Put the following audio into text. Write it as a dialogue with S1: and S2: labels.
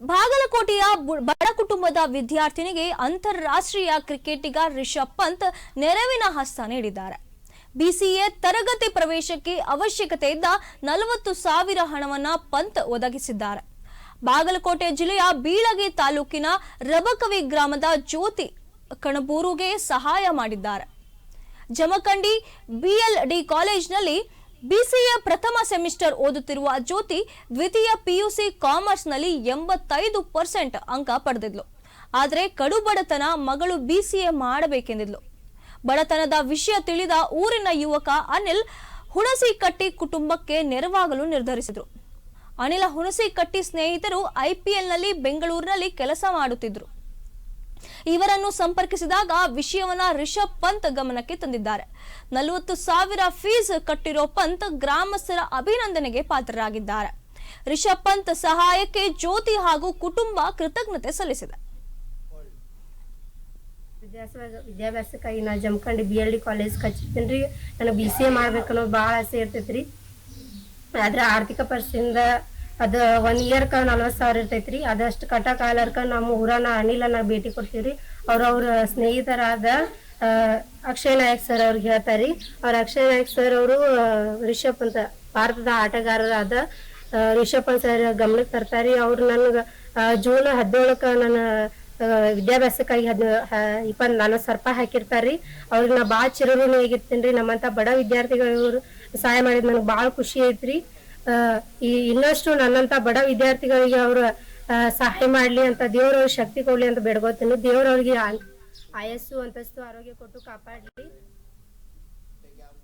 S1: ಬಾಗಲಕೋಟೆಯ ಬಡ ಕುಟುಂಬದ ವಿದ್ಯಾರ್ಥಿನಿಗೆ ಅಂತಾರಾಷ್ಟ್ರೀಯ ಕ್ರಿಕೆಟಿಗ ರಿಷಬ್ ಪಂತ್ ನೆರವಿನ ಹಸ್ತ ನೀಡಿದ್ದಾರೆ. ಬಿಸಿಎ ತರಗತಿ ಪ್ರವೇಶಕ್ಕೆ ಅವಶ್ಯಕತೆ ಇದ್ದ ನಲವತ್ತು ಸಾವಿರ ಹಣವನ್ನ ಪಂತ್ ಒದಗಿಸಿದ್ದಾರೆ. ಬಾಗಲಕೋಟೆ ಜಿಲ್ಲೆಯ ಬೀಳಗಿ ತಾಲೂಕಿನ ರಬಕವಿ ಗ್ರಾಮದ ಜ್ಯೋತಿ ಕಣಬೂರುಗೆ ಸಹಾಯ ಮಾಡಿದ್ದಾರೆ. ಜಮಖಂಡಿ ಬಿಎಲ್ಡಿ ಕಾಲೇಜ್ನಲ್ಲಿ ಬಿಸಿಎ ಪ್ರಥಮ ಸೆಮಿಸ್ಟರ್ ಓದುತ್ತಿರುವ ಜ್ಯೋತಿ ದ್ವಿತೀಯ ಪಿಯುಸಿ ಕಾಮರ್ಸ್ನಲ್ಲಿ ಎಂಬತ್ತೈದು ಪರ್ಸೆಂಟ್ ಅಂಕ ಪಡೆದಿದ್ಲು. ಆದರೆ ಕಡು ಬಡತನ ಮಗಳು ಬಿಸಿಎ ಮಾಡಬೇಕೆಂದಿದ್ಲು. ಬಡತನದ ವಿಷಯ ತಿಳಿದ ಊರಿನ ಯುವಕ ಅನಿಲ್ ಹುಣಸಿಕಟ್ಟಿ ಕುಟುಂಬಕ್ಕೆ ನೆರವಾಗಲು ನಿರ್ಧರಿಸಿದರು. ಅನಿಲ ಹುಣಸಿಕಟ್ಟಿ ಸ್ನೇಹಿತರು ಐಪಿಎಲ್ನಲ್ಲಿ ಬೆಂಗಳೂರಿನಲ್ಲಿ ಕೆಲಸ ಮಾಡುತ್ತಿದ್ರು. ಇವರನ್ನು ಸಂಪರ್ಕಿಸಿದಾಗ ವಿಷಯವನ್ನ ರಿಷಬ್ ಪಂತ್ ಗಮನಕ್ಕೆ ತಂದಿದ್ದಾರೆ. ನಲವತ್ತು ಸಾವಿರ ಫೀಸ್ ಕಟ್ಟಿರೋ ಪಂತ್ ಗ್ರಾಮಸ್ಥರ ಅಭಿನಂದನೆಗೆ ಪಾತ್ರರಾಗಿದ್ದಾರೆ. ರಿಷಬ್ ಪಂತ್ ಸಹಾಯಕ್ಕೆ ಜ್ಯೋತಿ ಹಾಗೂ ಕುಟುಂಬ ಕೃತಜ್ಞತೆ ಸಲ್ಲಿಸಿದೆ.
S2: ವಿದ್ಯಾಭ್ಯಾಸ ವಿದ್ಯಾಭ್ಯಾಸಕ್ಕಾಗಿ ನಾ Jamkhandi B L D college ಹಚ್ಚಿದ್ದೀನಿ ರೀ ನನಗೆ ಬಿ ಸಿ ಎ ಮಾಡ್ಬೇಕನ್ನೋದು ಭಾಳ ಆಸೆ ಇರ್ತೈತೆ ರೀ ಆದ್ರೆ ಆರ್ಥಿಕ ಪರಿಸ್ಥಿತಿಯಿಂದ ಅದು ಒನ್ ಇಯರ್ಕ ನಲ್ವತ್ತು ಸಾವಿರ ಇರ್ತೈತ್ರಿ. ಅದಷ್ಟು ಕಟ್ಟ ಆಗ್ಲಾರ್ಕ ನಮ್ಮ ಊರನ ಅನಿಲನ ಭೇಟಿ ಕೊಡ್ತೀವ್ರಿ. ಅವ್ರ ಅವ್ರ ಸ್ನೇಹಿತರಾದ ಅಕ್ಷಯ್ ನಾಯಕ್ ಸರ್ ಅವ್ರಿಗೆ ಹೇಳ್ತಾರಿ. ಅವ್ರ ಅಕ್ಷಯ್ ನಾಯಕ್ ಸರ್ ಅವರು ರಿಷಬ್ ಅಂತ ಭಾರತದ ಆಟಗಾರರಾದ ರಿಷಬ್ ಅಂತ ಸರ್ ಗಮನಕ್ಕೆ ತರ್ತಾರಿ. ಅವ್ರು ನನ್ಗ ಜೂನ್ ಹದಿನೇಳಕ್ಕೆ ನನ್ನ ವಿದ್ಯಾಭ್ಯಾಸಕ್ಕಾಗಿ ಹದ್ ಇಪ್ಪತ್ ನಲ್ವತ್ತು ಸರ್ಪ ರೂಪಾಯಿ ಹಾಕಿರ್ತಾರ್ರಿ ಅವ್ರಿಗೆ ನಾ ಭಾಳ ಚಿರಋಣಿ ಆಗಿರ್ತೀನಿ ರೀ ನಮ್ಮಂತ ಬಡ ವಿದ್ಯಾರ್ಥಿಗಳು ಸಹಾಯ ಮಾಡಿದ್ ನನಗೆ ಭಾಳ ಖುಷಿ ಐತ್ರಿ. ಈ ಇನ್ನಷ್ಟು ನನ್ನಂತ ಬಡ ವಿದ್ಯಾರ್ಥಿಗಳಿಗೆ ಅವ್ರ ಸಹಾಯ ಮಾಡ್ಲಿ ಅಂತ ದೇವ್ರ ಶಕ್ತಿ ಕೊಡ್ಲಿ ಅಂತ ಬೇಡ್ಕೋತೀನಿ. ದೇವ್ರವ್ರಿಗೆ ಆಯಸ್ಸು, ಅಂತಸ್ತು, ಆರೋಗ್ಯ ಕೊಟ್ಟು ಕಾಪಾಡ್ಲಿ.